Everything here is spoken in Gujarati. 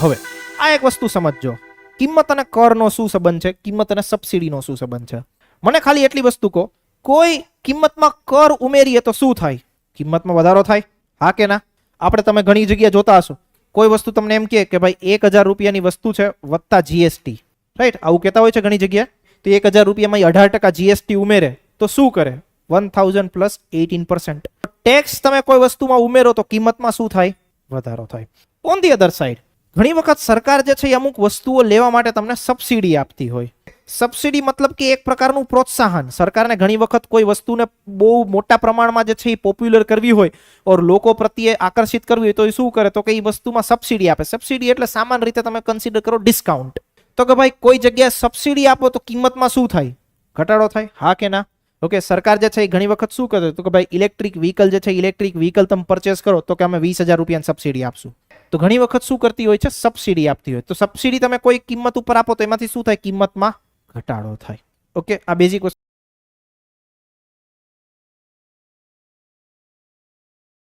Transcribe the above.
હવે, આ એક વસ્તુ સમજજો. કિંમત અને કરનો શું સંબંધ છે? કિંમત અને સબસિડીનો શું સંબંધ છે? મને ખાલી એટલી વસ્તુ કહો, કોઈ કિંમતમાં કર ઉમેરીએ તો શું થાય? કિંમતમાં વધારો થાય? હા કે ના? આપણે તમે ઘણી જગ્યાએ જોતા હશો. કોઈ વસ્તુ તમને એમ કહે કે ભાઈ, એક હજાર રૂપિયાની વસ્તુ છે વત્તા જીએસટી રાઈટ આવું કહેતા હોય છે ઘણી જગ્યાએ? તો એક હજાર રૂપિયામાં અઢાર ટકા જીએસટી ઉમેરે, તો શું કરે? One thousand plus eighteen percent. Tax તમે કોઈ વસ્તુમાં ઉમેરો તો કિંમતમાં શું થાય? વધારો થાય. ઓન ધી અધર સાઈડ ઘણી વખત સરકાર જે છે એ અમુક વસ્તુઓ લેવા માટે તમને સબસિડી આપતી હોય. સબસિડી મતલબ કે એક પ્રકારનું પ્રોત્સાહન. સરકારને ઘણી વખત કોઈ વસ્તુને બહુ મોટા પ્રમાણમાં જે છે એ પોપ્યુલર કરવી હોય ઓર લોકો પ્રત્યે આકર્ષિત કરવી હોય તો એ શું કરે? તો કે એ વસ્તુમાં સબસિડી આપે. સબસિડી એટલે સામાન્ય રીતે તમે કન્સિડર કરો ડિસ્કાઉન્ટ તો કે ભાઈ કોઈ જગ્યાએ સબસિડી આપો તો કિંમતમાં શું થાય? ઘટાડો થાય? હા કે ના? ઓકે, સરકાર જે છે એ ઘણી વખત શું કરે? તો કે ભાઈ ઇલેક્ટ્રિક વ્હીકલ જે છે ઇલેક્ટ્રિક વ્હીકલ તમે પરચેસ કરો તો કે અમે વીસ હજાર રૂપિયાની સબસિડી આપશું. તો ઘણી વખત શું કરતી હોય છે? સબસિડી આપતી હોય. તો સબસિડી તમે કોઈ કિંમત ઉપર આપો તો એમાંથી શું થાય? કિંમતમાં ઘટાડો થાય. ઓકે આ બેઝિક